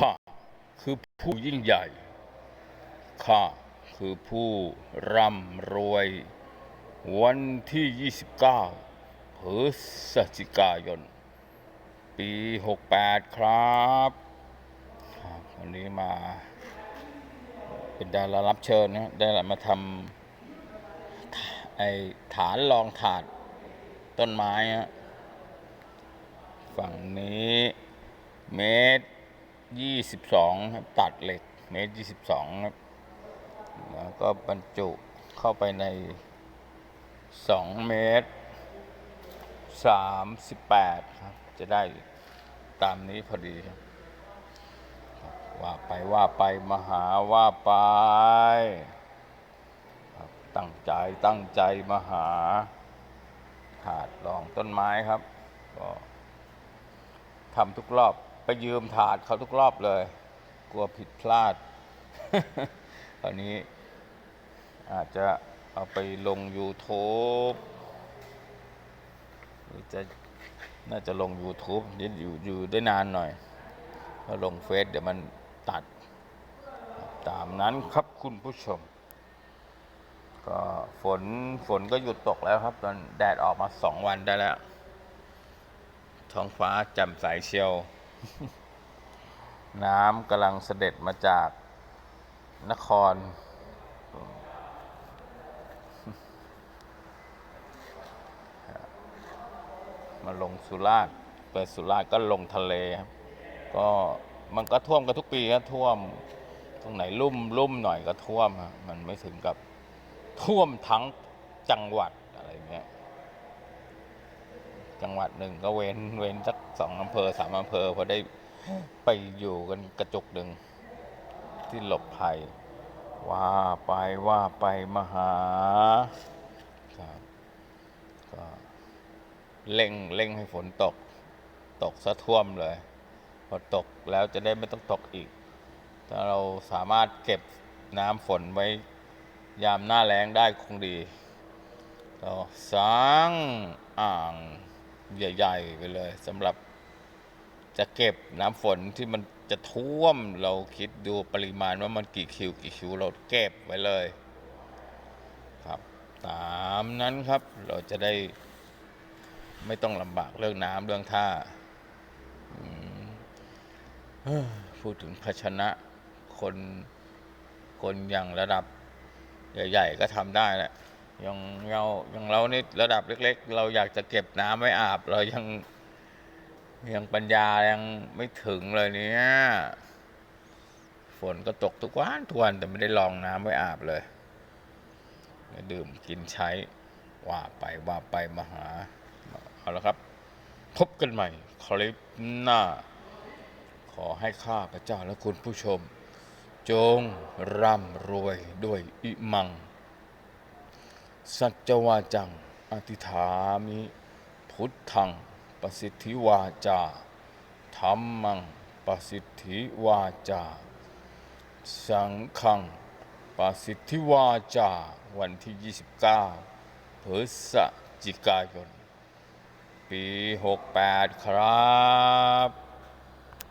ข้าคือผู้ยิ่งใหญ่ ข้าคือผู้ร่ำรวย วันที่ 29พฤศจิกายน ปี 68 ครับครับวันนี้มาเป็นดารารับเชิญนะได้มาทำไอฐานรองถาดต้นไม้ฮะฝั่งนี้ 22ครับตัดเหล็กเมตร22ครับ แล้วก็บรรจุเข้าไปใน2เมตร38ครับ จะได้ตามนี้พอดีครับ ว่าไปว่าไปมหาว่าไปตั้งใจตั้งใจมหาถาดรองต้นไม้ครับ ก็ทำทุกรอบ ยืมถาดเขาทุกรอบเลย กลัวผิดพลาดตอนนี้ อาจจะเอาไปลง YouTube หรือจะน่าจะลง YouTube เดี๋ยวอยู่อยู่ได้นานหน่อยถ้าลงเฟซเดี๋ยวมันตัด ตามนั้นครับคุณผู้ชม ก็ฝนฝนก็หยุดตกแล้วครับ ตอนแดดออกมาสองวันได้แล้ว ท้องฟ้าแจ่มใสเชียว น้ำกำลังเสด็จมาจากนคร มาลงสุราษฎร์ไปสุราษฎร์ก็ลงทะเลครับ ก็มันก็ท่วมกันทุกปีครับท่วม ตรงไหนลุ่มลุ่มหน่อยก็ท่วมครับมันไม่ถึงกับท่วมทั้งจังหวัดอะไรเงี้ย จังหวัดหนึ่งก็เว้นเว้นสักสองอำเภอสามอำเภอพอได้ไปอยู่กันกระจุกหนึ่งที่หลบภัย ว่าไปว่าไปมหาครับก็เร่งเร่งให้ฝนตก ตกซะท่วมเลย พอตกแล้วจะได้ไม่ต้องตกอีก ถ้าเราสามารถเก็บน้ำฝนไว้ยามหน้าแล้งได้คงดี เราสร้างอ่าง ใหญ่ๆไปเลยสำหรับจะเก็บน้ำฝนที่มันจะท่วมเราคิดดูปริมาณว่ามันกี่คิวกี่คิวเราเก็บไว้เลยครับตามนั้นครับเราจะได้ไม่ต้องลำบากเรื่องน้ำเรื่องท่าพูดถึงภาชนะคนคนอย่างระดับ ใหญ่ ๆ ก็ทำได้แหละ อย่างเราอย่างเรานี่ระดับเล็ก ๆ เราอยากจะเก็บน้ำไว้อาบ เรายังยังปัญญายังไม่ถึงเลยเนี่ยฝนก็ตกทุกวันทุกวันแต่ไม่ได้ลองน้ำไว้อาบเลยดื่มกินใช้ว่าไปว่าไปมาหาเอาละครับ พบกันใหม่คลิปหน้า ขอให้ข้าพระเจ้าและคุณผู้ชม จงร่ำรวยด้วยอิมัง สัจวาจัง อธิฐามิ พุทธังประสิทธิวาจาธรรมังประสิทธิวาจา สังฆังประสิทธิวาจา วันที่ 29พฤศจิกายน ปี 68 ครับ